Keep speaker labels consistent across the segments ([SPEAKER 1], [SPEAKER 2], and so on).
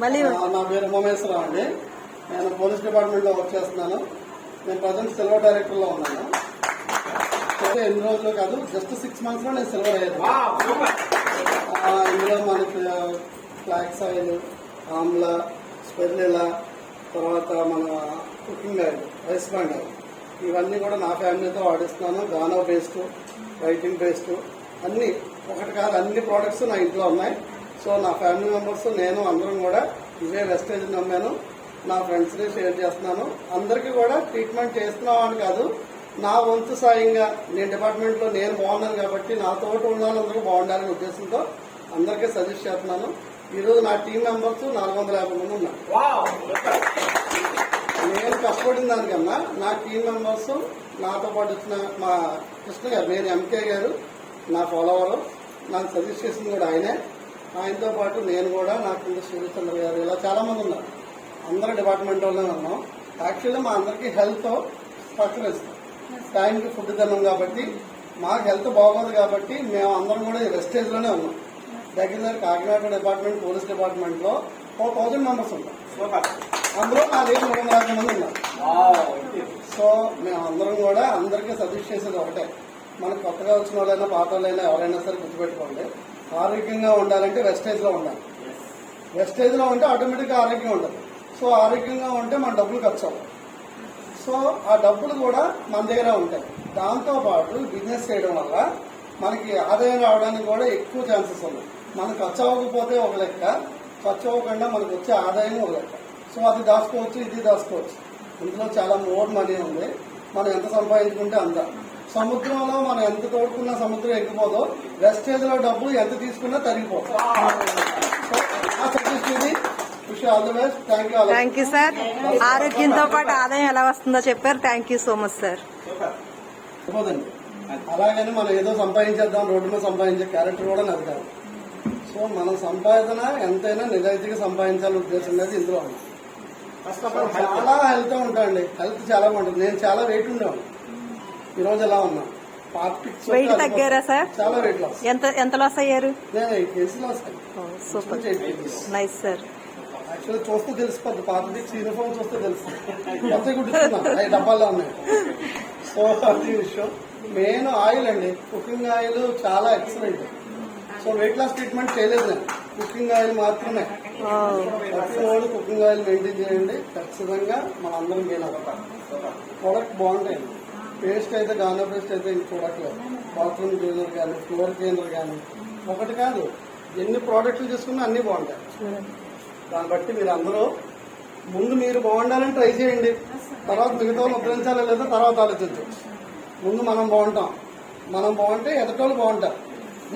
[SPEAKER 1] మళ్ళీ
[SPEAKER 2] నా పేరు ఉమేశ్వరరావు అండి. నేను పోలీస్ డిపార్ట్మెంట్లో వర్క్ చేస్తున్నాను. నేను ప్రజెంట్ సిల్వర్ డైరెక్టర్లో ఉన్నాను. అయితే ఎన్ని రోజులు కాదు జస్ట్ సిక్స్ మంత్స్లో నేను సిల్వర్ అయ్యాను. ఆ, ఇందులో మనకి ఫ్లాక్స్ ఆయిల్ ఆమ్లా స్పెర్లిలా తర్వాత మన cooking oil rice bran oil ఇవన్నీ కూడా నా ఫ్యామిలీతో వాడిస్తున్నాను. గానో పేస్ట్ వైటింగ్ పేస్ట్ అన్ని. ఒకటి కాదు అన్ని ప్రోడక్ట్స్ నా ఇంట్లో ఉన్నాయి. సో నా ఫ్యామిలీ మెంబర్స్ నేను అందరం కూడా ఇవే వెస్టేజ్ నమ్మాను. నా ఫ్రెండ్స్ని షేర్ చేస్తున్నాను. అందరికీ కూడా ట్రీట్మెంట్ చేస్తున్నాం అని కాదు నా వంతు సాయంగా నేను డిపార్ట్మెంట్లో నేను బాగున్నాను కాబట్టి నా తోట ఉన్న వాళ్ళందరూ బాగుండాలనే ఉద్దేశంతో అందరికీ సజెస్ట్ చేస్తున్నాను. ఈరోజు నా టీం మెంబర్స్ నాలుగు వందల యాభై మంది ఉన్నారు. నేను కష్టపడిన దానికన్నా నా టీం మెంబర్స్ నాతో పాటు వచ్చిన మా కృష్ణ గారు నేను ఎంకే గారు నా ఫాలోవర్ నాకు సజెస్ట్ చేసింది కూడా ఆయనే. ఆయనతో పాటు నేను కూడా నా కింద సూర్యచంద్ర గారు ఇలా చాలా మంది ఉన్నారు. అందరూ డిపార్ట్మెంట్ వాళ్ళనే ఉన్నాం. యాక్చువల్లీ మా అందరికీ హెల్త్ స్ట్రక్చర్ ఇస్తాం టైంకి ఫుడ్ తిన్నాం కాబట్టి మాకు హెల్త్ బాగోదు కాబట్టి మేము అందరం కూడా ఈ వెస్టేజ్లోనే ఉన్నాం. దగ్గర దగ్గర కాకినాడ డిపార్ట్మెంట్ పోలీస్ డిపార్ట్మెంట్లో ఫోర్ థౌసండ్ మెంబర్స్ ఉంటాం. అందులో నా దగ్గర మూడు వందల మంది ఉన్నారు. సో మేము అందరం కూడా అందరికీ సజెస్ట్ చేసేది ఒకటే. మనకు కొత్తగా వచ్చిన వాళ్ళైనా పాత వాళ్ళైనా ఎవరైనా సరే గుర్తుపెట్టుకోండి. ఆరోగ్యంగా ఉండాలంటే వెస్టేజ్లో ఉండాలి. వెస్టేజ్లో ఉంటే ఆటోమేటిక్గా ఆరోగ్యం ఉంటుంది సో ఆరోగ్యంగా ఉంటే మన డబ్బులు ఖర్చు అవ్వదు సో ఆ డబ్బులు కూడా మన దగ్గర ఉంటాయి. దాంతో పాటు బిజినెస్ చేయడం వల్ల మనకి ఆదాయం రావడానికి కూడా ఎక్కువ ఛాన్సెస్ ఉన్నాయి. మనకు ఖర్చు అవ్వకపోతే ఒక లెక్క ఖర్చు అవ్వకుండా మనకు వచ్చే ఆదాయం ఒక లెక్క. సో అది దాచుకోవచ్చు ఇది దాచుకోవచ్చు. ఇందులో చాలా మోర్ మనీ ఉంది. మనం ఎంత సంపాదించుకుంటే అంత. సముద్రంలో మనం ఎంత తోడుకున్న సముద్రం ఎక్కిపోదో వెస్టేజ్లో డబ్బు ఎంత తీసుకున్నా తరిగిపోతుంది thank you
[SPEAKER 1] thank you sir ఆరోగ్యంతో పాటు ఆదాయం ఎలా వస్తుందో చెప్పారు. Thank you so much sir
[SPEAKER 2] అలాగని మనం ఏదో సంపాదించేద్దాం రోడ్డు మీద సంపాదించే క్యారెక్టర్ కూడా నాది కాదు. సో మనం సంపాదన ఎంతైనా నిజాయితీగా సంపాదించాలనే ఉద్దేశం అనేది ఇందులో ఉంది. చాలా హెల్త్ ఉంటాయండి. హెల్త్ చాలా బాగుంటుంది. నేను చాలా వెయిట్ ఉండేవాడు ఈ రోజు ఎలా ఉన్నా?
[SPEAKER 1] వెయిట్ తగ్గారా సార్?
[SPEAKER 2] చాలా వెయిట్ లాస్
[SPEAKER 1] ఎంత ఎంత లాస్ అయ్యారు? సూపర్. నైస్ సార్
[SPEAKER 2] యాక్చువల్లీ చూస్తే తెలిసిపోద్ది పాత పిక్స్ యూనిఫామ్ చూస్తే తెలుసు. కొత్త అవి డబ్బాల్లో ఉన్నాయి. సో అది విషయం. మెయిన్ ఆయిల్ అండి. కుకింగ్ ఆయిల్ చాలా excellent so weight loss treatment చేయలేదు నేను. కుకింగ్ ఆయిల్ మాత్రమే. ప్రతి కుకింగ్ ఆయిల్ మెయింటైన్ చేయండి. ఖచ్చితంగా మన అందరం గెయిన్ అవుతాం ప్రోడక్ట్ బాగుంటాయండి. పేస్ట్ అయితే గానా పేస్ట్ అయితే ఇంక చూడట్లేదు. బాత్రూమ్ క్లీనర్ కానీ ఫ్లోర్ క్లీనర్ కానీ. ఒకటి కాదు ఎన్ని ప్రోడక్ట్లు తీసుకున్నా అన్నీ బాగుంటాయి. దాన్ని బట్టి మీరు అందరూ ముందు మీరు బాగుండాలని ట్రై చేయండి. తర్వాత మిగతా వాళ్ళు ఉపయోగించాలో లేదో తర్వాత ఆలోచించు. ముందు మనం బాగుంటాం. మనం బాగుంటే ఎదటోళ్ళు బాగుంటారు.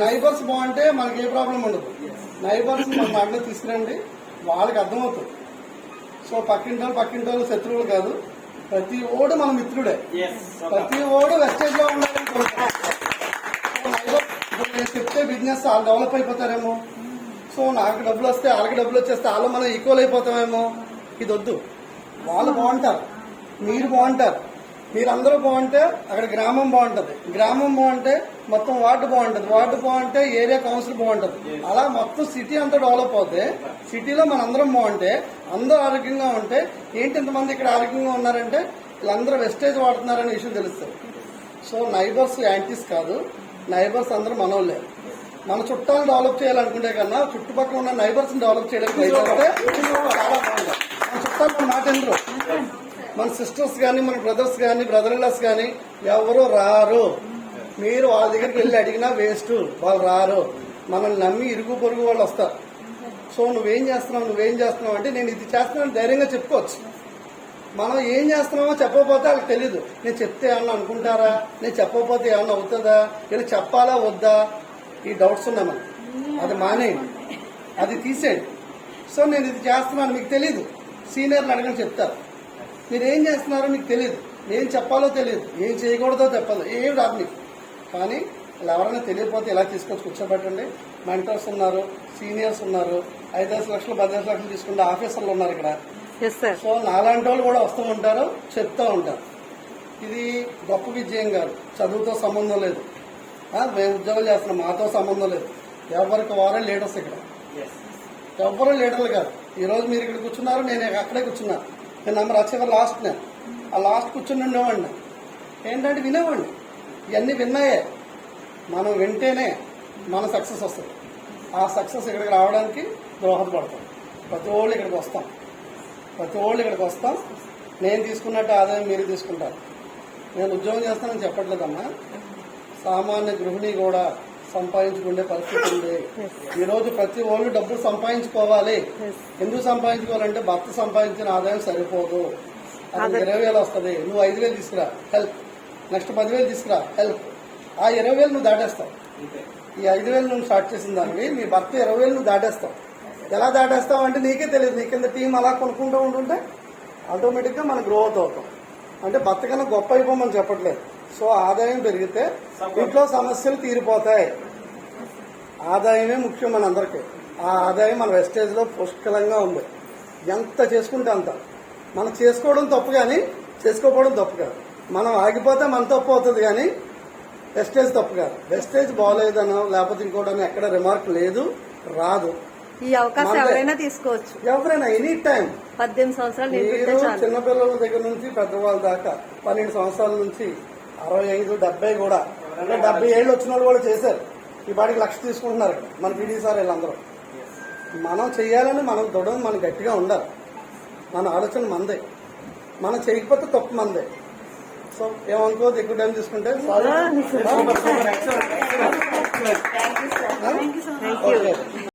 [SPEAKER 2] నైబర్స్ బాగుంటే మనకి ఏ ప్రాబ్లం ఉండదు. నైబర్స్ మన దాంట్లో తీసుకురండి. వాళ్ళకి అర్థమవుతుంది. సో పక్కింటి వాళ్ళు పక్కింటి వాళ్ళు శత్రువులు కాదు. ప్రతి ఓడు మన మిత్రుడే. ప్రతి ఓడు వెస్టేజ్లో ఉండాలని కోరుకుంటాం. నేను చెప్తే బిజినెస్ వాళ్ళు డెవలప్ అయిపోతారేమో. సో నాకు డబ్బులు వస్తే వాళ్ళకి డబ్బులు వచ్చేస్తే వాళ్ళు మనం ఈక్వల్ అయిపోతామేమో. ఇది వద్దు వాళ్ళు బాగుంటారు. మీరు బాగుంటారు. మీరందరూ బాగుంటే అక్కడ గ్రామం బాగుంటది. గ్రామం బాగుంటే మొత్తం వార్డు బాగుంటది. వార్డు బాగుంటే ఏరియా కౌన్సిల్ బాగుంటది. అలా మొత్తం సిటీ అంతా డెవలప్ అవుతే సిటీలో మనందరం బాగుంటే అందరూ ఆరోగ్యంగా ఉంటే ఏంటి ఇంతమంది ఇక్కడ ఆరోగ్యంగా ఉన్నారంటే వీళ్ళందరూ వెస్టేజ్ వాడుతున్నారనే విషయం తెలుస్తుంది. సో నైబర్స్ యాంటీస్ కాదు నైబర్స్ అందరూ మనోళ్ళే. మన చుట్టాలను డెవలప్ చేయాలనుకుంటే కన్నా చుట్టుపక్కల ఉన్న నైబర్స్ డెవలప్ చేయడానికి చాలా బాగుంటుంది. మన చుట్టాలు మాట ఎందుకు మన సిస్టర్స్ కానీ మన బ్రదర్స్ కానీ బ్రదర్ ఇన్లాస్ కానీ ఎవరు రారు. మీరు వాళ్ళ దగ్గరికి వెళ్ళి అడిగినా వేస్ట్. వాళ్ళు రారు. మనల్ని నమ్మి ఇరుగు పొరుగు వాళ్ళు వస్తారు. సో నువ్వేం చేస్తున్నావు నువ్వేం చేస్తున్నావు అంటే నేను ఇది చేస్తున్నాను ధైర్యంగా చెప్పుకోవచ్చు. మనం ఏం చేస్తున్నామో చెప్పకపోతే వాళ్ళకి తెలియదు నేను చెప్తే ఏమన్నా అనుకుంటారా? నేను చెప్పకపోతే ఏమన్నా అవుతుందా? ఇలా చెప్పాలా వద్దా? ఈ డౌట్స్ ఉన్నాయి మనకి. అది మానేయండి. అది తీసేయండి. సో నేను ఇది చేస్తున్నాను మీకు తెలియదు సీనియర్లు అడగని చెప్తారు. మీరు ఏం చేస్తున్నారో మీకు తెలియదు. ఏం చెప్పాలో తెలియదు. ఏం చేయకూడదో చెప్పదు ఏం రాదు మీకు. కానీ ఇలా ఎవరైనా తెలియకపోతే ఇలా తీసుకొచ్చి కూర్చోబెట్టండి. మెంటర్స్ ఉన్నారు సీనియర్స్ ఉన్నారు ఐదేసి లక్షలు పదిహేను లక్షలు తీసుకునే ఆఫీసర్లు ఉన్నారు ఇక్కడ. సో నాలాంటి వాళ్ళు కూడా వస్తూ ఉంటారు చెప్తూ ఉంటారు. ఇది గొప్ప విజయం కాదు. చదువుతో సంబంధం లేదు. ఆ, మేము ఉద్యోగం చేస్తున్నాం. మాతో సంబంధం లేదు. ఎవరికి వారే లీడర్స్ ఇక్కడ. ఎవరు లీడర్లు కాదు. ఈ రోజు మీరు ఇక్కడ కూర్చున్నారు నేను అక్కడే కూర్చున్నా నేను నెంబర్ వచ్చేవారు లాస్ట్ నేను ఆ లాస్ట్ కూర్చుని ఉండేవాడిని. ఏంటంటే వినేవాడిని. ఇవన్నీ విన్నాయే. మనం వింటేనే మన సక్సెస్ వస్తుంది. ఆ సక్సెస్ ఇక్కడికి రావడానికి దోహదపడతాం. ప్రతి వాళ్ళు ఇక్కడికి వస్తాం. ప్రతి వాళ్ళు ఇక్కడికి వస్తాం. నేను తీసుకున్నట్టు ఆదాయం మీరు తీసుకుంటారు. నేను ఉద్యోగం చేస్తానని చెప్పట్లేదమ్మా. సామాన్య గృహిణి కూడా సంపాదించుకునే పరిస్థితి ఉంది. ఈ రోజు ప్రతి వాళ్ళు డబ్బులు సంపాదించుకోవాలి. ఎందుకు సంపాదించుకోవాలంటే భర్త సంపాదించిన ఆదాయం సరిపోదు. అది ఇరవై వేలు వస్తుంది. నువ్వు ఐదు వేలు తీసుకురా. హెల్ప్ నెక్స్ట్ పదివేలు తీసుకురా. హెల్ప్ ఆ ఇరవై వేలు నువ్వు దాటేస్తావు. ఈ ఐదు వేలు నువ్వు స్టార్ట్ చేసిన దానివి మీ భర్త ఇరవై వేలు నువ్వు దాటేస్తావు. ఎలా దాటేస్తావు అంటే నీకే తెలియదు. నీ కింద టీం అలా కొనుక్కుంటూ ఉంటుంటే ఆటోమేటిక్గా మనం గ్రోత్ అవుతాం అంటే భర్త కన్నా గొప్ప అయిపోమని చెప్పట్లేదు. సో ఆదాయం పెరిగితే ఇంట్లో సమస్యలు తీరిపోతాయి. ఆదాయమే ముఖ్యం మన అందరికీ. ఆ ఆదాయం మన వెస్టేజ్లో పుష్కలంగా ఉంది. ఎంత చేసుకుంటే అంత. మనం చేసుకోవడం తప్పు కానీ చేసుకోకపోవడం తప్పు కాదు. మనం ఆగిపోతే మన తప్పు అవుతుంది కానీ వెస్టేజ్ తప్పు కాదు. వెస్టేజ్ బాగోలేదనో లేకపోతే ఇంకోటనో ఎక్కడ రిమార్క్ లేదు రాదు.
[SPEAKER 1] ఈ అవకాశం. ఎవరైనా తీసుకోవచ్చు.
[SPEAKER 2] ఎవరైనా ఎనీ టైం
[SPEAKER 1] పద్దెనిమిది సంవత్సరాలు
[SPEAKER 2] చిన్నపిల్లల దగ్గర నుంచి పెద్దవాళ్ళ దాకా పన్నెండు సంవత్సరాల నుంచి అరవై ఐదు డెబ్బై కూడా. అంటే డెబ్బై ఏళ్ళు వచ్చిన వాళ్ళు కూడా చేశారు. ఈ పాటికి లక్ష తీసుకుంటున్నారు. మన పీడీ సార్ వీళ్ళందరూ. మనం చేయాలని మనం దృఢం మనం గట్టిగా ఉండాలి. మన ఆలోచన మందే. మనం చేయకపోతే తప్పు మందే. సో ఏమనుకోవద్దు ఎక్కువ టైం తీసుకుంటే సారీ.